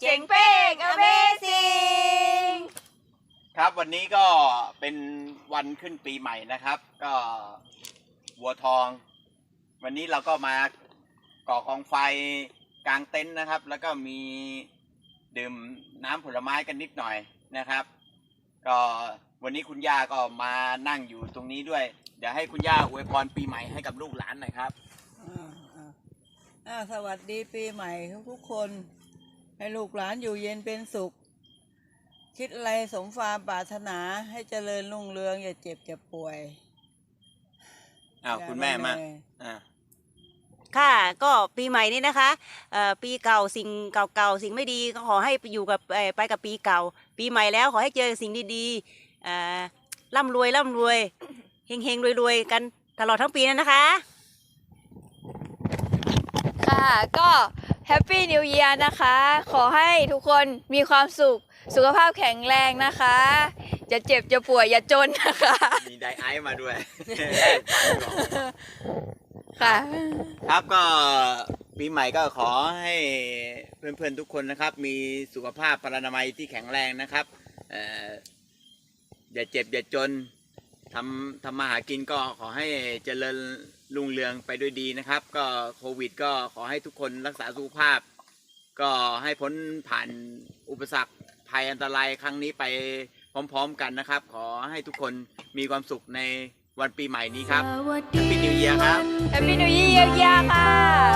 เจ๋งเป้ง Amazing ครับวันนี้ก็เป็นวันขึ้นปีใหม่นะครับ ก็วัวทอง วันนี้เราก็มาก่อกองไฟกลางเต็นท์นะครับ แล้วก็มีดื่มน้ำผลไม้กันนิดหน่อยนะครับ ก็วันนี้คุณย่าก็มานั่งอยู่ตรงนี้ด้วย เดี๋ยวให้คุณย่าอวยพรปีใหม่ให้กับลูกหลานหน่อยครับ อ่าอ่าอ่าสวัสดีปีใหม่ทุกๆคน ให้ลูกหลานอยู่เย็นเป็นสุข คิดอะไรสมความปรารถนาให้เจริญรุ่งเรือง อย่าเจ็บอย่าป่วยอ้าวอย่คุณแม่มาเหนื่อยอ่าค่ะก็ปีใหม่นี้นะคะเอ่อปีเก่าสิ่งเก่าๆสิ่งไม่ดีก็ขอให้ไปอยู่กับเอ่อไปกับปีเก่า ปีใหม่แล้วขอให้เจอสิ่งดีๆเอ่อร่ำรวยร่ำรวยเฮงๆรวยๆกันตลอดทั้งปีนั้นนะคะ ค่ะก็ แฮปปี้นิว e ย r นะคะ ขอให้ทุกคนมีความสุข สุขภาพแข็งแรงนะคะอย่าเจ็บอย่าป่วยอย่าจนนะคะ มีไดไอซ์มาด้วย ค่ะ ครับก็ปีใหม่ก็ขอให้เพื่อนๆทุกคนนะครับ มีสุขภาพพลานามัยที่แข็งแรงนะครับเอ่ออย่าเจ็บอย่าจน ทำทำมาหากินก็ขอให้เจริญรุ่งเรืองไปด้วยดีนะครับ ก็โควิด ก็ขอให้ทุกคนรักษาสุขภาพ ก็ให้พ้นผ่านอุปสรรคภัยอันตรายครั้งนี้ไปพร้อมๆกันนะครับ ขอให้ทุกคนมีความสุขในวันปีใหม่นี้ครับ Happy New Year ครับ แฮปปี้นิว e ย r ย r ค่ะ